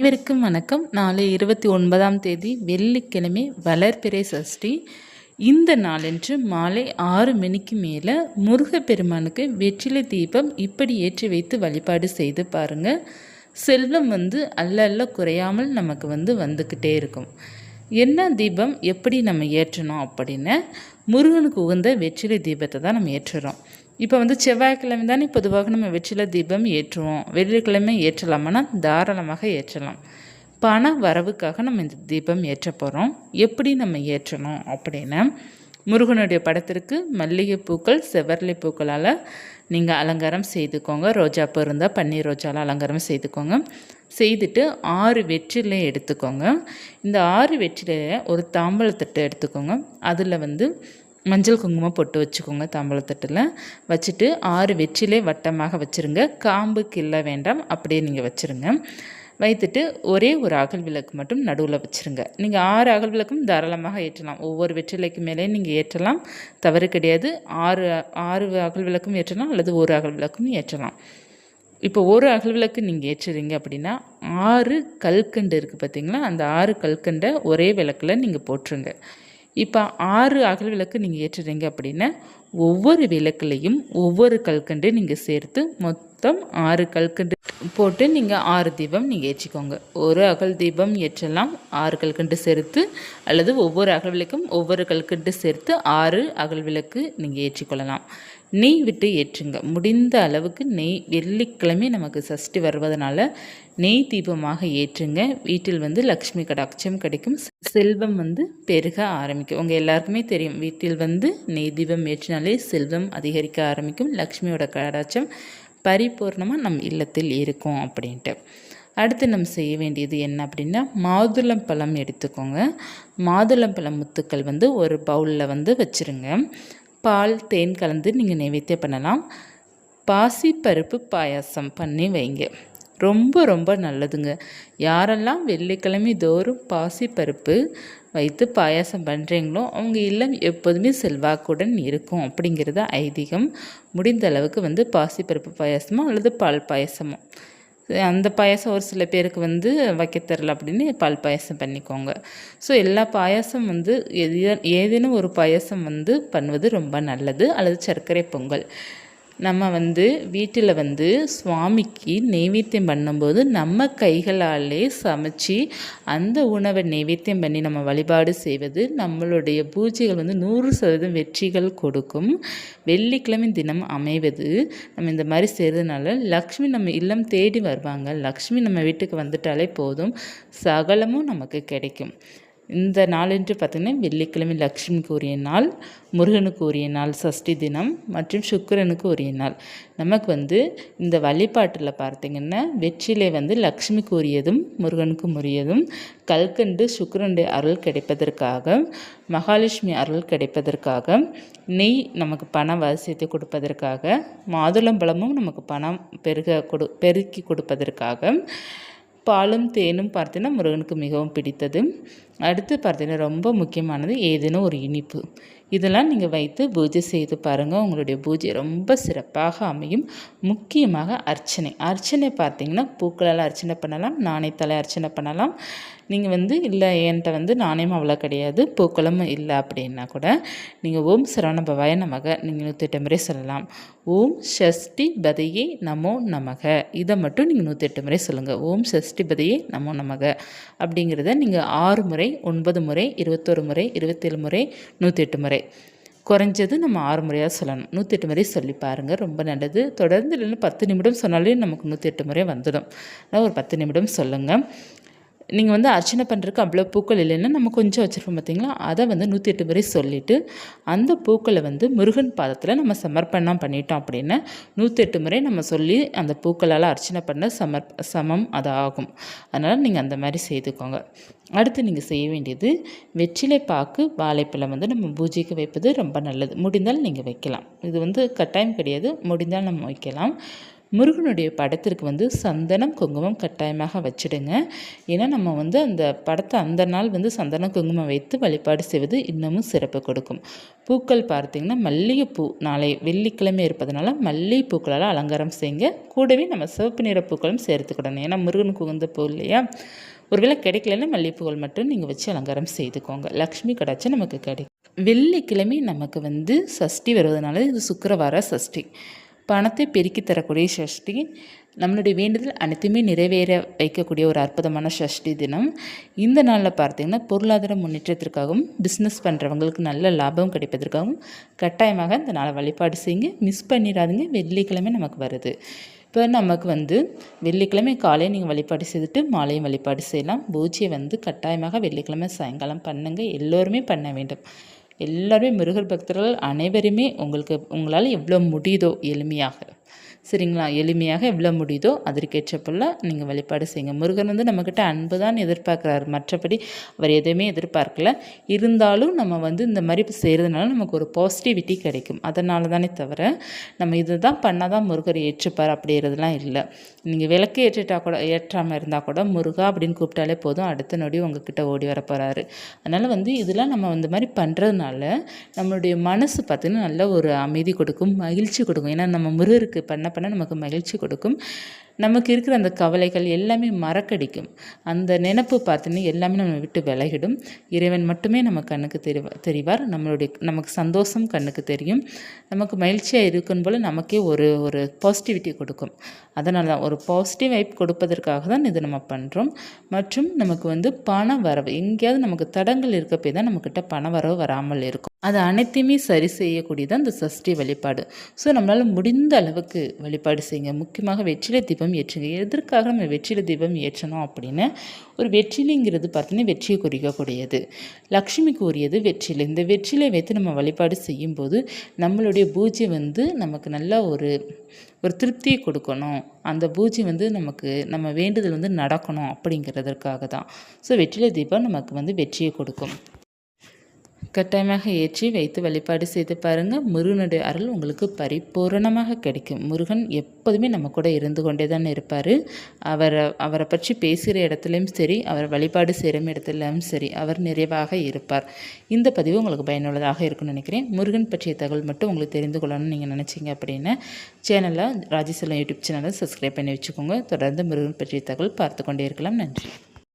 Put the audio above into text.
அனைவருக்கும் வணக்கம். நாளை இருபத்தி ஒன்பதாம் தேதி வெள்ளிக்கிழமை வளர்பிறை சஷ்டி. இந்த நாளன்று மாலை ஆறு மணிக்கு மேலே முருகப்பெருமானுக்கு வெற்றிலை தீபம் இப்படி ஏற்றி வைத்து வழிபாடு செய்து பாருங்கள் செல்வம் வந்து அல்ல அல்ல குறையாமல் நமக்கு வந்து வந்துக்கிட்டே இருக்கும். என்ன தீபம்? எப்படி நம்ம ஏற்றணும் அப்படின்னு முருகனுக்கு உகந்த வெற்றிலை தீபத்தை தான் நம்ம ஏற்றுறோம். இப்போ வந்து செவ்வாய்க்கிழமை தானே பொதுவாக நம்ம வெற்றில தீபம் ஏற்றுவோம். வெள்ளிக்கிழமை ஏற்றலாமான்னா தாராளமாக ஏற்றலாம். பண வரவுக்காக நம்ம இந்த தீபம் ஏற்ற போகிறோம் எப்படி நம்ம ஏற்றணும் அப்படின்னா முருகனுடைய படத்திற்கு மல்லிகை பூக்கள் செவ்வரளி பூக்களால் நீங்கள் அலங்காரம் செய்துக்கோங்க. ரோஜாப்பூ இருந்தால் பன்னீர் ரோஜாவில் அலங்காரம் செய்துக்கோங்க. செய்துட்டு ஆறு வெற்றிலையை எடுத்துக்கோங்க. இந்த ஆறு வெற்றிலையை ஒரு தாம்பழத்தட்டு எடுத்துக்கோங்க. அதில் வந்து மஞ்சள் குங்குமம் போட்டு வச்சுக்கோங்க தாம்பழத்தட்டில் வச்சுட்டு ஆறு வெற்றிலே வட்டமாக வச்சுருங்க. காம்பு கிள்ள வேண்டாம். அப்படியே நீங்கள் வச்சுருங்க. வைத்துட்டு ஒரே ஒரு அகல் விளக்கு மட்டும் நடுவில் வச்சுருங்க. நீங்கள் ஆறு அகல் விளக்கும் தாராளமாக ஏற்றலாம். ஒவ்வொரு வெற்றிலைக்கு மேலே நீங்கள் ஏற்றலாம். தவறு கிடையாது. ஆறு ஆறு அகல் விளக்கும் ஏற்றலாம் அல்லது ஒரு அகல் விளக்கும் ஏற்றலாம். இப்போ ஒரு அகல் விளக்கு நீங்கள் ஏற்றுறீங்க அப்படின்னா ஆறு கல்கண்டு இருக்குது பார்த்தீங்களா அந்த ஆறு கல்கண்டை ஒரே விளக்கில் நீங்கள் போட்டுருங்க. இப்போ ஆறு அகல் விளக்கு நீங்கள் ஏற்றுறீங்க அப்படின்னா ஒவ்வொரு விளக்குலையும் ஒவ்வொரு கல்கண்டு நீங்கள் சேர்த்து மொத்தம் ஆறு கல்கண்டு போட்டு நீங்கள் ஆறு தீபம் நீங்கள் ஏற்றிக்கோங்க. ஒரு அகல் தீபம் ஏற்றலாம் ஆறு கல்கண்டு சேர்த்து அல்லது ஒவ்வொரு அகல் விளக்கும் ஒவ்வொரு கல்கண்டு சேர்த்து ஆறு அகல் விளக்கு நீங்கள் ஏற்றிக்கொள்ளலாம். நெய் விட்டு ஏற்றுங்க. முடிந்த அளவுக்கு நெய் வெள்ளிக்கிழமை நமக்கு சஷ்டி வருவதனால நெய் தீபமாக ஏற்றுங்க. வீட்டில் வந்து லக்ஷ்மி கடாட்சம் கிடைக்கும். செல்வம் வந்து பெருக ஆரம்பிக்கும். உங்கள் எல்லாருக்குமே தெரியும். வீட்டில் வந்து நெய் தீபம் ஏற்றினாலே செல்வம் அதிகரிக்க ஆரம்பிக்கும். லக்ஷ்மியோட கடாட்சம் பரிபூர்ணமாக நம் இல்லத்தில் இருக்கும் அப்படின்ட்டு. அடுத்து நம்ம செய்ய வேண்டியது என்ன அப்படின்னா மாதுளம் பழம் எடுத்துக்கோங்க. மாதுளம் பழம் முத்துக்கள் வந்து ஒரு பவுலில் வந்து வச்சுருங்க. பால் தேன் கலந்து நீங்கள் நைவேத்தியம் பண்ணலாம். பாசிப்பருப்பு பாயாசம் பண்ணி வைங்க. ரொம்ப ரொம்ப நல்லதுங்க. யாரெல்லாம் வெள்ளிக்கிழமை தோறும் பாசிப்பருப்பு வைத்து பாயாசம் பண்ணுறீங்களோ அவங்க இல்லம் எப்போதுமே செல்வாக்குடன் இருக்கும் அப்படிங்கிறது ஐதீகம். முடிந்த அளவுக்கு வந்து பாசிப்பருப்பு பாயாசமோ அல்லது பால் பாயசமோ. அந்த பாயசம் ஒரு சில பேருக்கு வந்து வைக்க தெரில அப்படின்னு பால் பாயசம் பண்ணிக்கோங்க. ஸோ எல்லா பாயசம் வந்து எது ஏதேனும் ஒரு பாயசம் வந்து பண்ணுவது ரொம்ப நல்லது. அல்லது சர்க்கரை பொங்கல். நம்ம வந்து வீட்டில் வந்து சுவாமிக்கு நெய்வேத்தியம் பண்ணும்போது நம்ம கைகளாலே சமைச்சு அந்த உணவை நெய்வேத்தியம் பண்ணி நம்ம வழிபாடு செய்வது நம்மளுடைய பூஜைகள் வந்து நூறு சதவீதம் வெற்றிகள் கொடுக்கும். வெள்ளிக்கிழமை தினம் அமைவது. நம்ம இந்த மாதிரி செய்கிறதுனால லக்ஷ்மி நம்ம இல்லம் தேடி வருவாங்க. லக்ஷ்மி நம்ம வீட்டுக்கு வந்துட்டாலே போதும். சகலமும் நமக்கு கிடைக்கும். இந்த நாளென்று பார்த்திங்கன்னா வெள்ளிக்கிழமை லக்ஷ்மிக்கு உரிய நாள் முருகனுக்கு உரிய நாள் சஷ்டி தினம் மற்றும் சுக்கரனுக்கு உரிய நாள். நமக்கு வந்து இந்த வழிபாட்டில் பார்த்திங்கன்னா வெற்றிலை வந்து லக்ஷ்மிக்கு உரியதும் முருகனுக்கு உரியதும் கல்கண்டு சுக்கரனுடைய அருள் கிடைப்பதற்காக மகாலட்சுமி அருள் கிடைப்பதற்காக நெய் நமக்கு பண வசியத்தை கொடுப்பதற்காக மாதுளம்பழமும் நமக்கு பணம் பெருக கொடு பெருக்கி கொடுப்பதற்காக பாலும் தேனும் பார்த்தீங்கன்னா முருகனுக்கு மிகவும் பிடித்தது. அடுத்து பார்த்தீங்கன்னா ரொம்ப முக்கியமானது ஏதேனும் ஒரு இனிப்பு. இதெல்லாம் நீங்கள் வைத்து பூஜை செய்து பாருங்கள் உங்களுடைய பூஜை ரொம்ப சிறப்பாக அமையும். முக்கியமாக அர்ச்சனை. அர்ச்சனை பார்த்தீங்கன்னா பூக்களால் அர்ச்சனை பண்ணலாம் நாணயத்தால் அர்ச்சனை பண்ணலாம். நீங்கள் வந்து இல்லை என்கிட்ட வந்து நாணயம் அவ்வளோ கிடையாது. பூக்களும் இல்லை அப்படின்னா கூட நீங்கள் ஓம் சரவண பவாய நமக. நீங்கள் நூற்றி முறை சொல்லலாம். ஓம் ஷஷ்டி பதையே நமோ நமக. இதை மட்டும் நீங்கள் நூற்றி எட்டு முறை சொல்லுங்கள் ஓம் ஷஷ்டி பதையே நமோ நமக. அப்படிங்கிறத நீங்கள் ஆறு முறை ஒன்பது முறை இருபத்தொரு முறை இருபத்தேழு முறை நூற்றி எட்டு முறை குறைஞ்சது நம்ம ஆறு முறையாக சொல்லணும். நூற்றி எட்டு முறை சொல்லி பாருங்கள் ரொம்ப நல்லது. தொடர்ந்து இல்லைன்னா பத்து நிமிடம் சொன்னாலே நமக்கு நூற்றி எட்டு முறை வந்துடும். நான் ஒரு பத்து நிமிடம் சொல்லுங்கள் நீங்கள் வந்து அர்ச்சனை பண்ணுறதுக்கு அவ்வளோ பூக்கள் இல்லைன்னா நம்ம கொஞ்சம் வச்சுருப்போம் பார்த்தீங்களா அதை வந்து நூற்றி எட்டு முறை சொல்லிவிட்டு அந்த பூக்களை வந்து முருகன் பாதத்தில் நம்ம சமர்ப்பணம் பண்ணிட்டோம் அப்படின்னா நூற்றி எட்டு முறை நம்ம சொல்லி அந்த பூக்களால் அர்ச்சனை பண்ண சமர் சமம் அது ஆகும் அதனால் நீங்கள் அந்த மாதிரி செய்துக்கோங்க. அடுத்து நீங்கள் செய்ய வேண்டியது வெற்றிலை பாக்கு வாழைப்பழம் வந்து நம்ம பூஜைக்கு வைப்பது ரொம்ப நல்லது. முடிந்தால் நீங்கள் வைக்கலாம். இது வந்து கட்டாயம் கிடையாது. முடிந்தால் நம்ம வைக்கலாம். முருகனுடைய படத்திற்கு வந்து சந்தனம் குங்குமம் கட்டாயமாக வச்சுடுங்க. ஏன்னா நம்ம வந்து அந்த படத்தை அந்த நாள் வந்து சந்தனம் குங்குமம் வைத்து வழிபாடு செய்வது இன்னமும் சிறப்பு கொடுக்கும். பூக்கள் பார்த்திங்கன்னா மல்லிகைப்பூ நாளை வெள்ளிக்கிழமை இருப்பதனால மல்லிகைப்பூக்களால் அலங்காரம் செய்யுங்க. கூடவே நம்ம சிவப்பு நிற பூக்களும் சேர்த்துக்கிடணும் ஏன்னா முருகனுக்கு உகந்த பூ இல்லையா? ஒருவேளை கிடைக்கலன்னா மல்லிகைப்பூக்கள் மட்டும் நீங்கள் வச்சு அலங்காரம் செய்துக்கோங்க. லக்ஷ்மி கடாச்சி நமக்கு கிடைக்கும். வெள்ளிக்கிழமை நமக்கு வந்து சஷ்டி வருவதனால இது சுக்கரவார சஷ்டி. பணத்தை பெருக்கி தரக்கூடிய சஷ்டி நம்மளுடைய வேண்டுதல் அனைத்துமே நிறைவேற வைக்கக்கூடிய ஒரு அற்புதமான சஷ்டி தினம். இந்த நாளில் பார்த்திங்கன்னா பொருளாதார முன்னேற்றத்திற்காகவும் பிஸ்னஸ் பண்ணுறவங்களுக்கு நல்ல லாபம் கிடைப்பதற்காகவும் கட்டாயமாக இந்த நாளை வழிபாடு செய்யுங்க. மிஸ் பண்ணிடாதுங்க. வெள்ளிக்கிழமை நமக்கு வருது. இப்போ நமக்கு வந்து வெள்ளிக்கிழமை காலையை நீங்கள் வழிபாடு செய்துட்டு மாலையும் வழிபாடு செய்யலாம். பூஜையை வந்து கட்டாயமாக வெள்ளிக்கிழமை சாயங்காலம் பண்ணுங்கள் எல்லோருமே பண்ண வேண்டும். எல்லாருமே முருகர் பக்தர்கள் அனைவருமே உங்களுக்கு உங்களால் எவ்வளோ முடியுதோ எளிமையாக. சரிங்களா? எளிமையாக எவ்வளோ முடியுதோ அதற்கேற்றப்போல் நீங்கள் வழிபாடு செய்யுங்க. முருகன் வந்து நம்மக்கிட்ட அன்பு தான் எதிர்பார்க்குறாரு. மற்றபடி அவர் எதுவுமே எதிர்பார்க்கல. இருந்தாலும் நம்ம வந்து இந்த மாதிரி செய்கிறதுனால நமக்கு ஒரு பாசிட்டிவிட்டி கிடைக்கும். அதனால தானே தவிர நம்ம இது தான் பண்ணால் தான் முருகர் ஏற்றுப்பார் அப்படிங்கிறதுலாம் இல்லை. நீங்கள் விளக்கு ஏற்றிட்டா கூட ஏற்றாமல் இருந்தால் கூட முருகா அப்படின்னு கூப்பிட்டாலே போதும். அடுத்த நொடி உங்ககிட்ட ஓடி வர போகிறாரு அதனால் வந்து இதெல்லாம் நம்ம இந்த மாதிரி பண்ணுறதுனால நம்மளுடைய மனசு பார்த்திங்கன்னா நல்ல ஒரு அமைதி கொடுக்கும் மகிழ்ச்சி கொடுக்கும். ஏன்னா நம்ம முருகருக்கு பண்ண பண்ண நமக்கு மகிழ்ச்சி கொடுக்கும். நமக்கு இருக்கிற அந்த கவலைகள் எல்லாமே மறக்கடிக்கும். அந்த நினப்பு பார்த்தீங்கன்னா எல்லாமே நம்ம விட்டு விலகிடும். இறைவன் மட்டுமே நம்ம கண்ணுக்கு தெரிவா தெரிவார். நம்மளுடைய நமக்கு சந்தோஷம் கண்ணுக்கு தெரியும். நமக்கு மகிழ்ச்சியாக இருக்கும் போல் நமக்கே ஒரு ஒரு பாசிட்டிவிட்டி கொடுக்கும். அதனால தான் ஒரு பாசிட்டிவ் வைப் கொடுப்பதற்காக தான் இது நம்ம பண்ணுறோம் மற்றும் நமக்கு வந்து பண வரவு எங்கேயாவது நமக்கு தடங்கள் இருக்க தான் நம்மக்கிட்ட பண வரவு வராமல் இருக்கும். அது அனைத்தையுமே சரி செய்யக்கூடியது அந்த சஷ்டி வழிபாடு. ஸோ நம்மளால் முடிந்த அளவுக்கு வழிபாடு செய்யுங்க. முக்கியமாக வெற்றிலை தீபம் ஏற்றுங்க. எதற்காக நம்ம வெற்றிலை தீபம் ஏற்றணும் அப்படின்னு? ஒரு வெற்றிலைங்கிறது பார்த்தீங்கன்னா வெற்றியை குறிக்கக்கூடியது. லக்ஷ்மிக்கு உரியது வெற்றிலை. இந்த வெற்றிலை வைத்து நம்ம வழிபாடு செய்யும்போது நம்மளுடைய பூஜை வந்து நமக்கு நல்ல ஒரு ஒரு திருப்தியை கொடுக்கணும். அந்த பூஜை வந்து நமக்கு நம்ம வேண்டுதல் வந்து நடக்கணும் அப்படிங்கிறதற்காக தான். ஸோ வெற்றிலை தீபம் நமக்கு வந்து வெற்றியை கொடுக்கும். கட்டாயமாக ஏற்றி வைத்து வழிபாடு செய்து பாருங்கள் முருகனுடைய அருள் உங்களுக்கு பரிபூரணமாக கிடைக்கும். முருகன் எப்போதுமே நம்ம கூட இருந்து கொண்டே தான் இருப்பார். அவரை அவரை பற்றி பேசுகிற இடத்துலையும் சரி அவரை வழிபாடு செய்கிற இடத்துலையும் சரி அவர் நிறைவாக இருப்பார். இந்த பதிவு உங்களுக்கு பயனுள்ளதாக இருக்கும்னு நினைக்கிறேன். முருகன் பற்றிய தகவல் மட்டும் உங்களுக்கு தெரிந்து கொள்ளணும்னு நீங்கள் நினச்சிங்க அப்படின்னா சேனலில் ராஜேஸ்வரம் யூடியூப் சேனலை சப்ஸ்கிரைப் பண்ணி வச்சுக்கோங்க. தொடர்ந்து முருகன் பற்றிய தகவல் பார்த்து கொண்டே இருக்கலாம். நன்றி.